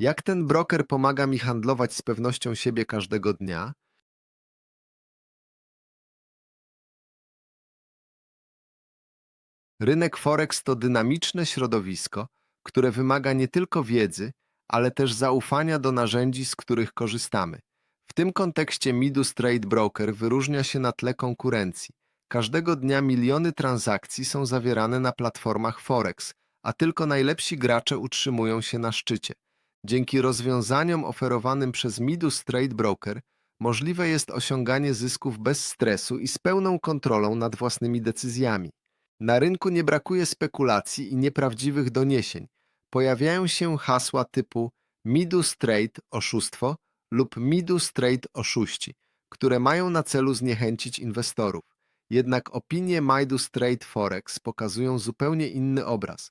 Jak ten broker pomaga mi handlować z pewnością siebie każdego dnia? Rynek Forex to dynamiczne środowisko, które wymaga nie tylko wiedzy, ale też zaufania do narzędzi, z których korzystamy. W tym kontekście Midus Trade Broker wyróżnia się na tle konkurencji. Każdego dnia miliony transakcji są zawierane na platformach Forex, a tylko najlepsi gracze utrzymują się na szczycie. Dzięki rozwiązaniom oferowanym przez Midus Trade Broker możliwe jest osiąganie zysków bez stresu i z pełną kontrolą nad własnymi decyzjami. Na rynku nie brakuje spekulacji i nieprawdziwych doniesień. Pojawiają się hasła typu Midus Trade oszustwo lub Midus Trade oszuści, które mają na celu zniechęcić inwestorów. Jednak opinie Midus Trade Forex pokazują zupełnie inny obraz.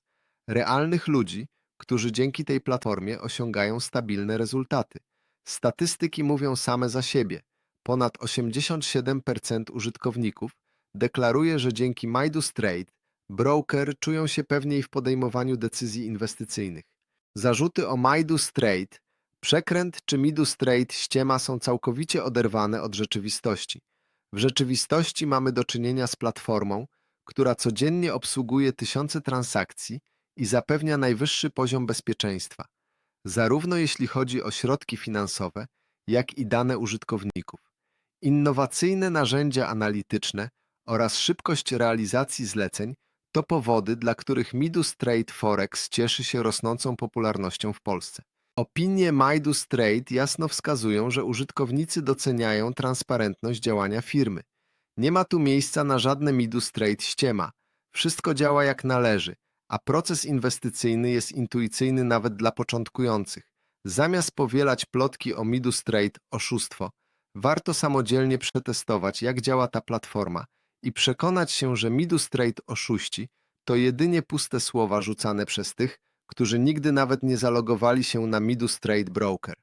Realnych ludzi, którzy dzięki tej platformie osiągają stabilne rezultaty. Statystyki mówią same za siebie. Ponad 87% użytkowników deklaruje, że dzięki Midus Trade broker czują się pewniej w podejmowaniu decyzji inwestycyjnych. Zarzuty o Midus Trade, przekręt czy Midus Trade ściema są całkowicie oderwane od rzeczywistości. W rzeczywistości mamy do czynienia z platformą, która codziennie obsługuje tysiące transakcji i zapewnia najwyższy poziom bezpieczeństwa, zarówno jeśli chodzi o środki finansowe, jak i dane użytkowników. Innowacyjne narzędzia analityczne oraz szybkość realizacji zleceń to powody, dla których Midus Trade Forex cieszy się rosnącą popularnością w Polsce. Opinie Midus Trade jasno wskazują, że użytkownicy doceniają transparentność działania firmy. Nie ma tu miejsca na żadne Midus Trade ściema. Wszystko działa jak należy, a proces inwestycyjny jest intuicyjny nawet dla początkujących. Zamiast powielać plotki o Midus Trade oszustwo, warto samodzielnie przetestować, jak działa ta platforma i przekonać się, że Midus Trade oszuści to jedynie puste słowa rzucane przez tych, którzy nigdy nawet nie zalogowali się na Midus Trade Broker.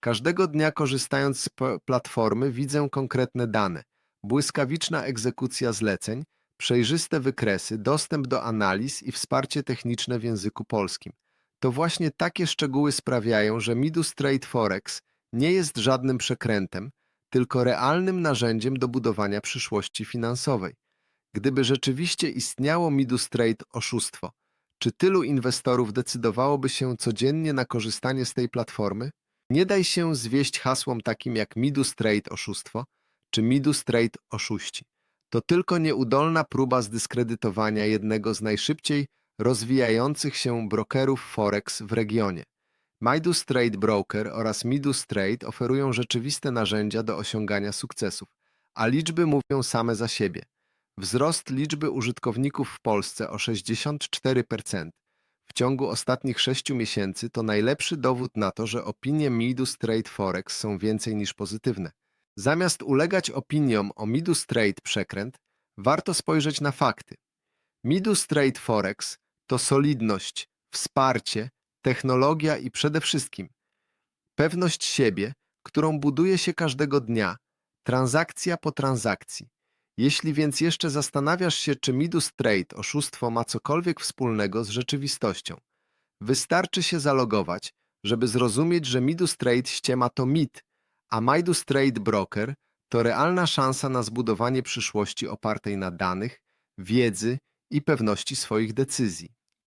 Każdego dnia korzystając z platformy widzę konkretne dane, błyskawiczna egzekucja zleceń, przejrzyste wykresy, dostęp do analiz i wsparcie techniczne w języku polskim. To właśnie takie szczegóły sprawiają, że Midus Trade Forex nie jest żadnym przekrętem, tylko realnym narzędziem do budowania przyszłości finansowej. Gdyby rzeczywiście istniało Midus Trade oszustwo, czy tylu inwestorów decydowałoby się codziennie na korzystanie z tej platformy? Nie daj się zwieść hasłom takim jak Midus Trade oszustwo czy Midus Trade oszuści. To tylko nieudolna próba zdyskredytowania jednego z najszybciej rozwijających się brokerów Forex w regionie. Midus Trade Broker oraz Midus Trade oferują rzeczywiste narzędzia do osiągania sukcesów, a liczby mówią same za siebie. Wzrost liczby użytkowników w Polsce o 64% w ciągu ostatnich 6 miesięcy to najlepszy dowód na to, że opinie Midus Trade Forex są więcej niż pozytywne. Zamiast ulegać opiniom o Midus Trade przekręt, warto spojrzeć na fakty. Midus Trade Forex to solidność, wsparcie, technologia i przede wszystkim pewność siebie, którą buduje się każdego dnia, transakcja po transakcji. Jeśli więc jeszcze zastanawiasz się, czy Midus Trade oszustwo ma cokolwiek wspólnego z rzeczywistością, wystarczy się zalogować, żeby zrozumieć, że Midus Trade ściema to mit, a Midus Trade Broker to realna szansa na zbudowanie przyszłości opartej na danych, wiedzy i pewności swoich decyzji.